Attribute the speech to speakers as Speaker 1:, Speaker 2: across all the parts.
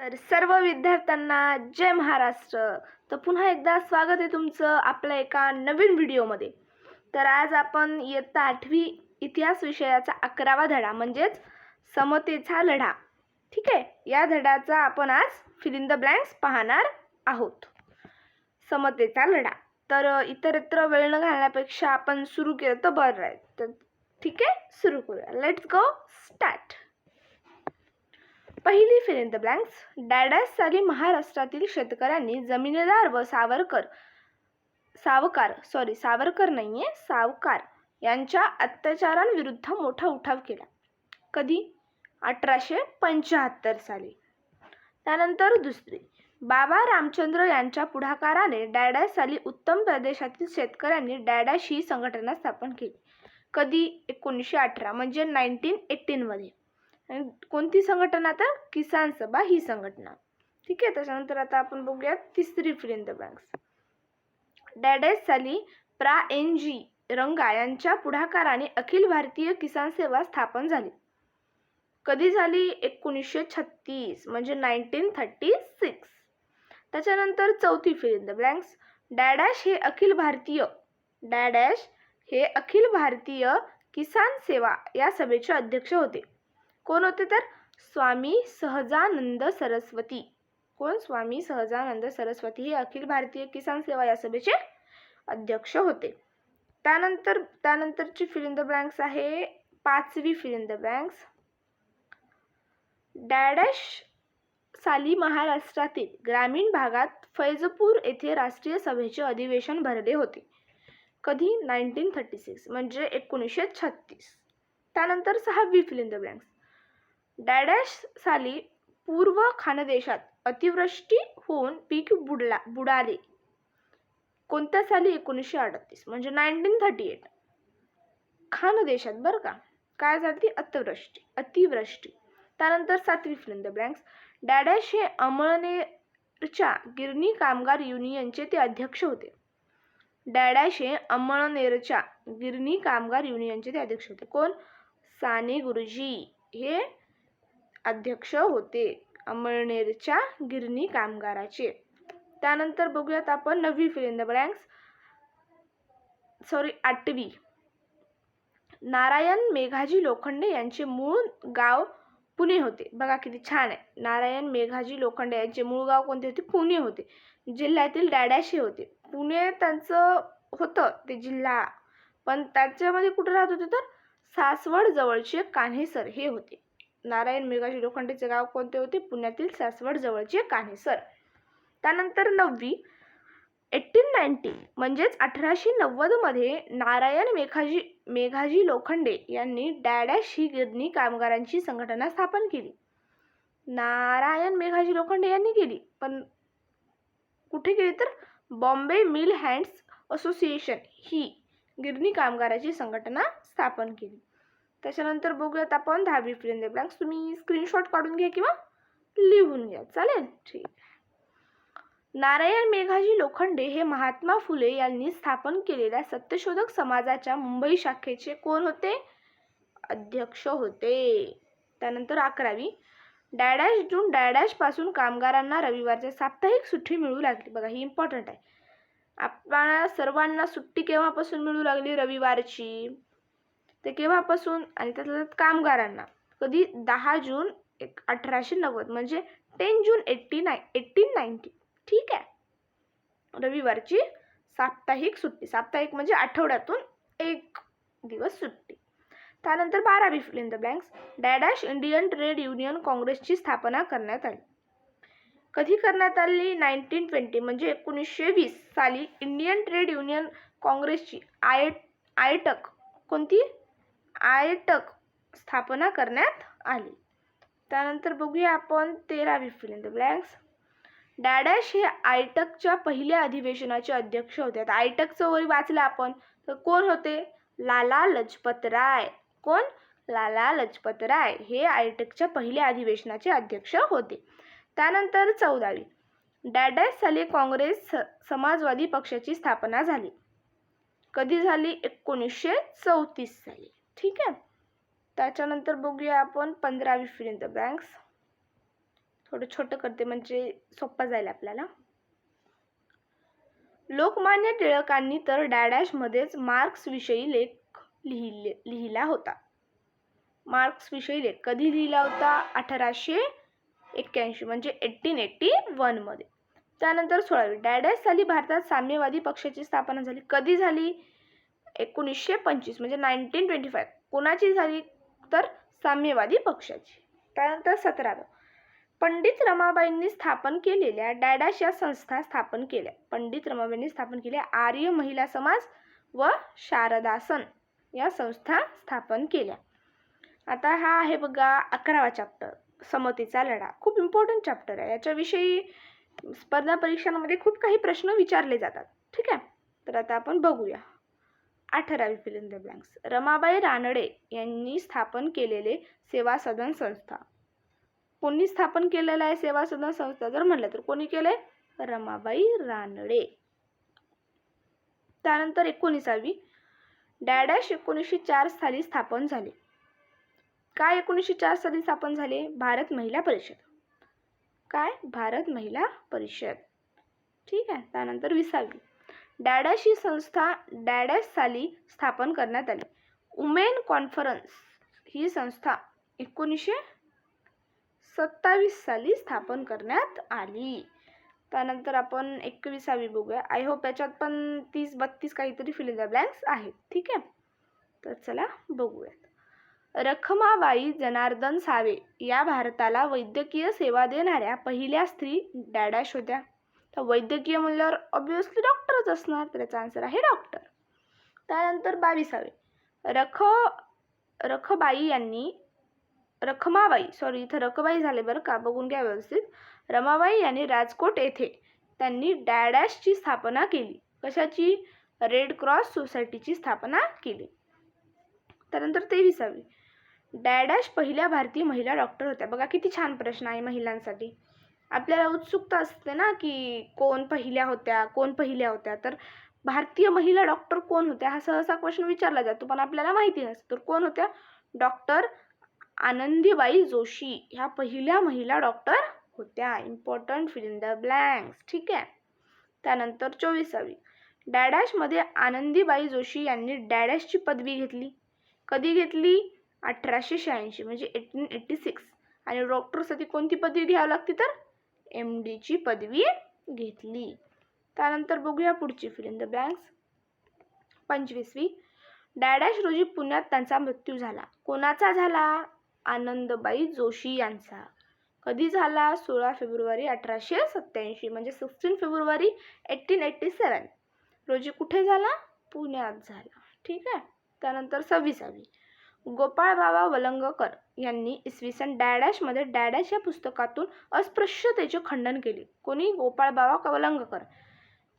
Speaker 1: तर सर्व विद्यार्थ्यांना जय महाराष्ट्र. तर पुन्हा एकदा स्वागत आहे तुमचं आपल्या एका नवीन व्हिडिओमध्ये. तर आज आपण इयत्ता आठवी इतिहास विषयाचा अकरावा धडा म्हणजेच समतेचा लढा. ठीक आहे? या धड्याचा आपण आज फिल इन द ब्लँक्स पाहणार आहोत. समतेचा लढा. तर इतरत्र वेळ न घालण्यापेक्षा आपण सुरू केलं तर बरं आहे तर ठीक आहे? सुरू करूया. लेट्स गो स्टार्ट पहिली fill in the blanks dash dash साली महाराष्ट्रातील शेतकऱ्यांनी जमीनदार व सावरकर सावकार सॉरी सावरकर नाही आहे सावकार यांच्या अत्याचारांविरुद्ध मोठा उठाव केला. कधी? अठराशे पंच्याहत्तर साली. त्यानंतर दुसरी बाबा रामचंद्र यांच्या पुढाकाराने डॅडॅस साली उत्तम प्रदेशातील शेतकऱ्यांनी डॅडॅश ही संघटना स्थापन केली. कधी? एकोणीसशे अठरा म्हणजे नाईन्टीन एटीनमध्ये कोणती संघटना तर किसान सभा ही संघटना. ठीक आहे त्याच्यानंतर आता आपण बघूयात तिसरी fill in the banks dash dash साली प्रा एन जी रंगा यांच्या पुढाकाराने अखिल भारतीय किसान सेवा स्थापन झाली. कधी झाली? एकोणीसशे छत्तीस म्हणजे नाईन्टीन थर्टी सिक्स त्याच्यानंतर चौथी fill in the blanks dash dash हे अखिल भारतीय डॅडॅश हे अखिल भारतीय किसान सेवा या सभेचे अध्यक्ष होते. कोण होते तर? स्वामी सहजानंद सरस्वती. कोण? स्वामी सहजानंद सरस्वती हे अखिल भारतीय किसान सेवा या सभेचे अध्यक्ष होते. त्यानंतर त्यानंतरची फिल इन द ब्लँक्स आहे पाचवी fill in the blanks dash dash साली महाराष्ट्रातील ग्रामीण भागात फैजपूर येथे राष्ट्रीय सभेचे अधिवेशन भरले होते. कधी? नाईन्टीन थर्टी सिक्स म्हणजे एकोणीसशे छत्तीस. त्यानंतर सहावी fill in the blanks dash dash साली पूर्व खानदेशात अतिवृष्टी होऊन पीक बुडला बुडाले. कोणत्या साली एकोणीसशे अडतीस? म्हणजे नाईन्टीन थर्टी एट खानदेशात बरं का? काय झाली अतिवृष्टी अतिवृष्टी. त्यानंतर सातवी फिल्म द ब्लँक्स डॅडॅश हे अमळनेरच्या गिरणी कामगार युनियनचे ते अध्यक्ष होते. डॅडॅश हे अमळनेरच्या गिरणी कामगार युनियनचे ते अध्यक्ष होते. कोण? साने गुरुजी. हे अध्यक्ष होते अमळनेरच्या गिरणी कामगाराचे. त्यानंतर बघूयात आपण नववी fill in the blanks sorry आठवी. नारायण मेघाजी लोखंडे यांचे मूळ गाव पुणे होते. बघा किती छान आहे. नारायण मेघाजी लोखंडे यांचे मूळ गाव कोणते होते? पुणे होते. जिल्ह्यातील डॅडॅशे होते. पुणे त्यांचं होतं ते जिल्हा. पण त्याच्यामध्ये कुठं राहत होते तर? सासवड जवळचे कान्हेसर हे होते. नारायण मेघाजी लोखंडेचे गाव कोणते होते? पुण्यातील सासवड जवळचे कान्हेसर त्यानंतर नववी एट्टीन नाईन्टी म्हणजेच अठराशे नव्वदमध्ये नारायण मेघाजी मेघाजी लोखंडे यांनी डॅडॅश ही गिरणी कामगारांची संघटना स्थापन केली. नारायण मेघाजी लोखंडे यांनी केली. पण कुठे केली तर? बॉम्बे मिल हँड्स असोसिएशन ही गिरणी कामगाराची संघटना स्थापन केली. त्याच्यानंतर बघूयात आपण दहावी फिल इन ब्लँक्स तुम्ही स्क्रीनशॉट काढून घ्या किंवा लिहून घ्या. चालेल? ठीक. नारायण मेघाजी लोखंडे हे महात्मा फुले यांनी स्थापन केलेल्या सत्यशोधक समाजाच्या मुंबई शाखेचे कोण होते? अध्यक्ष होते. त्यानंतर अकरावी. डॅडॅश जून डॅडॅशपासून कामगारांना रविवारच्या साप्ताहिक सुट्टी मिळू लागली. बघा ही इम्पॉर्टंट आहे. आपण सर्वांना सुट्टी केव्हापासून मिळू लागली? रविवारची. ते केव्हापासून? आणि त्यातल्या त्यात कामगारांना. कधी? दहा जून एक अठराशे नव्वद म्हणजे ten June eighty nine eighteen ninety. ठीक आहे. रविवारची साप्ताहिक सुट्टी. साप्ताहिक म्हणजे आठवड्यातून एक दिवस सुट्टी. त्यानंतर बारावी fill in the blanks dash dash Indian trade union काँग्रेसची स्थापना करण्यात आली. कधी करण्यात आली? नाईन्टीन ट्वेंटी म्हणजे एकोणीसशे वीस साली. इंडियन ट्रेड युनियन काँग्रेसची आय आयटक कोणती? आयटक स्थापना करण्यात आली. त्यानंतर बघूया आपण तेरावी fill in the blanks dash dash हे आयटकच्या पहिल्या अधिवेशनाचे अध्यक्ष होते. आता आयटकचं वरी वाचलं आपण. तर कोण होते? लाला लजपत राय. कोण? लाला लजपत राय हे आयटकच्या पहिल्या अधिवेशनाचे अध्यक्ष होते. त्यानंतर चौदावी. डॅडॅश साली काँग्रेस स- समाजवादी पक्षाची स्थापना झाली. कधी झाली? एकोणीसशे चौतीस साली. ठीक आहे. त्याच्यानंतर बघूया आपण पंधरावी फिल द बँक्स थोडं छोटं करते म्हणजे सोपं जाईल आपल्याला. लोकमान्य टिळकांनी तर डॅडॅशमध्येच मार्क्सविषयी लेख लिहिले लिहिला होता. मार्क्सविषयी लेख कधी लिहिला होता? अठराशे एक्क्याऐंशी म्हणजे एट्टीन एट्टी वनमध्ये त्यानंतर सोळावी डॅडॅश साली भारतात साम्यवादी पक्षाची स्थापना झाली. कधी झाली? एकोणीसशे पंचवीस म्हणजे नाईन्टीन ट्वेंटी फाय कोणाची झाली तर साम्यवादी पक्षाची? त्यानंतर सतरावं. पंडित रमाबाईंनी स्थापन केलेल्या डॅडॅश या संस्था स्थापन केल्या. पंडित रमाबाईंनी स्थापन केल्या आर्य महिला समाज व शारदासन या संस्था स्थापन केल्या. आता हा आहे बघा अकरावा चॅप्टर समतेचा लढा. खूप इम्पॉर्टंट चॅप्टर आहे. याच्याविषयी स्पर्धा परीक्षांमध्ये खूप काही प्रश्न विचारले जातात. ठीक आहे? तर आता आपण बघूया. अठरावी fill in the blanks Ramabai Ranade यांनी स्थापन केलेले सेवा सदन संस्था. कोणी स्थापन केलेलं आहे सेवा सदन संस्था? जर म्हणलं तर कोणी केलंय? रमाबाई रानडे. त्यानंतर एकोणीसावी डॅडॅश एकोणीसशे चार साली स्थापन झाले. काय एकोणीसशे चार साली स्थापन झाले? भारत महिला परिषद. काय? भारत महिला परिषद. ठीक आहे? त्यानंतर विसावी. डॅडॅश ही संस्था डॅडॅश साली स्थापन करण्यात आली. उमेन कॉन्फरन्स ही संस्था एकोणीसशे सत्तावीस साली स्थापन करण्यात आली. त्यानंतर आपण एकविसावी बघूया. आय होप याच्यात पण तीस बत्तीस काहीतरी फिल द ब्लँक्स आहेत. ठीक आहे? तर चला बघूयात. रखमाबाई जनार्दन सावे या भारताला वैद्यकीय सेवा देणाऱ्या पहिल्या स्त्री डॅडॅश होत्या. तर वैद्यकीय म्हणल्यावर ऑब्विसली डॉक्टरच असणार तर याचा आन्सर आहे डॉक्टर त्यानंतर बावीसावे. रख रखबाई यांनी रखमाबाई सॉरी इथं रखबाई झाले बरं का बघून घ्या व्यवस्थित. रमाबाई यांनी राजकोट येथे त्यांनी डॅडॅशची स्थापना केली. कशाची? रेड क्रॉस सोसायटीची स्थापना केली. त्यानंतर तेविसावी. डॅडॅश पहिल्या भारतीय महिला डॉक्टर होत्या. बघा किती छान प्रश्न आहे महिलांसाठी. आपल्याला उत्सुकता असते ना की कोण पहिल्या होत्या कोण पहिल्या होत्या. तर भारतीय महिला डॉक्टर कोण होत्या हा सहसा क्वेश्चन विचारला जातो. पण आपल्याला माहिती नसतं. तर कोण होत्या? डॉक्टर आनंदीबाई जोशी ह्या पहिल्या महिला डॉक्टर होत्या. Important fill in the blanks ठीक आहे? त्यानंतर चोवीसावी. डॅडॅशमध्ये आनंदीबाई जोशी यांनी डॅडॅशची पदवी घेतली. कधी घेतली? अठराशे शहाऐंशी म्हणजे एटीन एट्टी सिक्स आणि डॉक्टरसाठी कोणती पदवी घ्यावी लागते तर? एम डीची पदवी घेतली. त्यानंतर बघूया पुढची फिल इन द ब्लँक्स पंचवीसवी. डॅडॅश रोजी पुण्यात त्यांचा मृत्यू झाला. कोणाचा झाला? आनंदबाई जोशी यांचा. कधी झाला? सोळा फेब्रुवारी अठराशे सत्त्याऐंशी म्हणजे sixteen February eighteen eighty seven रोजी कुठे झाला? पुण्यात झाला. ठीक आहे? त्यानंतर सव्वीसावी. गोपाळबाबा वलंगकर यांनी इसवी सन डॅडॅशमध्ये डॅडॅश या पुस्तकातून अस्पृश्यतेचे खंडन केले. कोणी? गोपाळबाबा वलंगकर?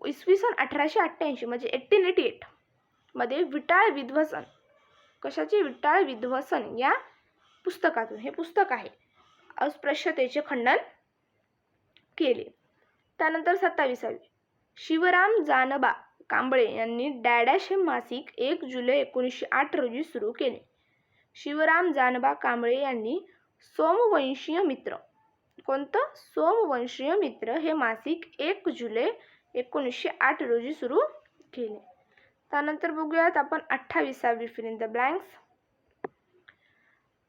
Speaker 1: इसवी सन अठराशे अठ्ठ्याऐंशी म्हणजे एट्टीन एटी एटमध्ये विटाळ विध्वसन. कशाचे? विटाळ विध्वसन या पुस्तकातून. हे पुस्तक आहे. अस्पृश्यतेचे खंडन केले. त्यानंतर सत्तावीसावी. शिवराम जानबा कांबळे यांनी डॅडॅश हे मासिक एक जुलै एकोणीसशे आठ रोजी सुरू केले. शिवराम जानबा कांबळे यांनी सोमवंशीय मित्र. कोणतं? सोमवंशीय मित्र हे मासिक एक जुलै एकोणीसशे आठ रोजी सुरू केले. त्यानंतर बघूयात आपण अठ्ठावीसावी fill in the blanks.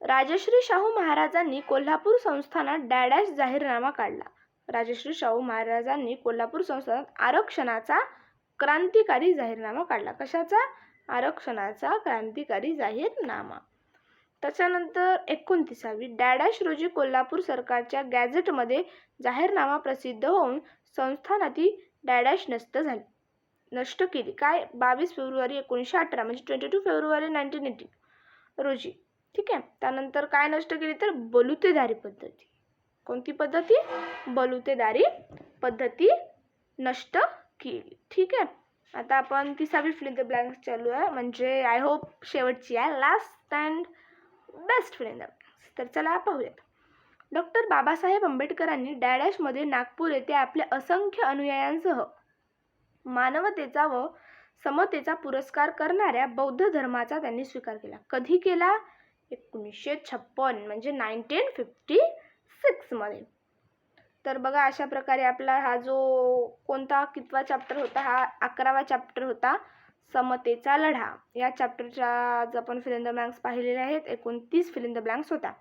Speaker 1: Rajarshi Shahu महाराजांनी कोल्हापूर संस्थानात डॅडॅश जाहीरनामा काढला. राजश्री शाहू महाराजांनी कोल्हापूर संस्थानात आरक्षणाचा क्रांतिकारी जाहीरनामा काढला. कशाचा? आरक्षणाचा क्रांतिकारी जाहीरनामा. त्याच्यानंतर एकोणतीसावी डॅडॅश रोजी कोल्हापूर सरकारच्या गॅझेटमध्ये जाहीरनामा प्रसिद्ध होऊन संस्थानाती डॅडॅश नष्ट झाली. नष्ट केली. काय? बावीस फेब्रुवारी एकोणीसशे अठरा म्हणजे twenty two February nineteen eighty रोजी. ठीक आहे? त्यानंतर काय नष्ट केली? तर बलुतेदारी पद्धती. कोणती पद्धती? बलुतेदारी पद्धती नष्ट केली. ठीक आहे? आता आपण तिसावी फिल द ब्लँक चालू आहे. म्हणजे आय होप शेवटची आहे. Last and best friend the तर चला पाहूयात. डॉक्टर बाबासाहेब आंबेडकरांनी डॅडॅशमध्ये नागपूर येथे आपल्या असंख्य अनुयायांसह मानवतेचा व समतेचा पुरस्कार करणाऱ्या बौद्ध धर्माचा त्यांनी स्वीकार केला. कधी केला? एकोणीसशे छप्पन म्हणजे नाईन्टीन फिफ्टी सिक्समध्ये. तर बघा अशा प्रकारे आपला हा जो कोणता कितवा चॅप्टर होता हा अकरावा चॅप्टर होता समतेचा लढा. या चॅप्टरच्या आज आपण फिल इन द ब्लँक्स पाहिलेले आहेत. एकोणतीस फिल इन द ब्लँक्स होता.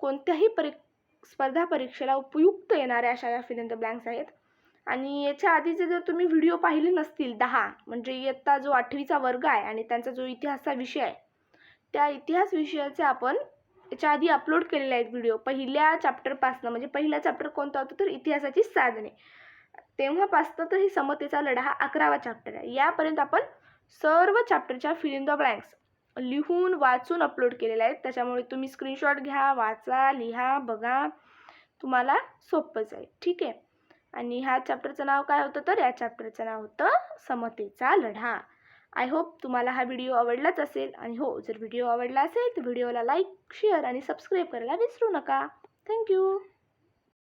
Speaker 1: कोणत्याही परी स्पर्धा परीक्षेला उपयुक्त येणाऱ्या अशा या फिल इन द ब्लँक्स आहेत. आणि याच्या आधीचे जर तुम्ही व्हिडिओ पाहिले नसतील दहा म्हणजे इयत्ता जो आठवीचा वर्ग आहे आणि त्यांचा जो इतिहासचा विषय आहे त्या इतिहास विषयाचे आपण याच्या आधी अपलोड केलेले आहेत व्हिडिओ पहिल्या चॅप्टरपासनं म्हणजे पहिला चॅप्टर कोणता होता तर इतिहासाची साधने तेव्हापासनं तर ही समतेचा लढा हा अकरावा चॅप्टर आहे. यापर्यंत आपण सर्व चॅप्टरच्या फिल इन द ब्लँक्स लिहून वाचून अपलोड केलेले आहेत. त्याच्यामुळे तुम्ही स्क्रीनशॉट घ्या वाचा लिहा बघा. तुम्हाला सोपं जाईल. ठीक आहे? आणि ह्या चॅप्टरचं नाव काय होतं? तर या चॅप्टरचं नाव होतं समतेचा लढा. आय होप तुम्हाला हा व्हिडिओ आवडलाच असेल. आणि हो जर व्हिडिओ आवडला असेल तर व्हिडिओला लाईक शेअर आणि सबस्क्राईब करायला विसरू नका. थँक्यू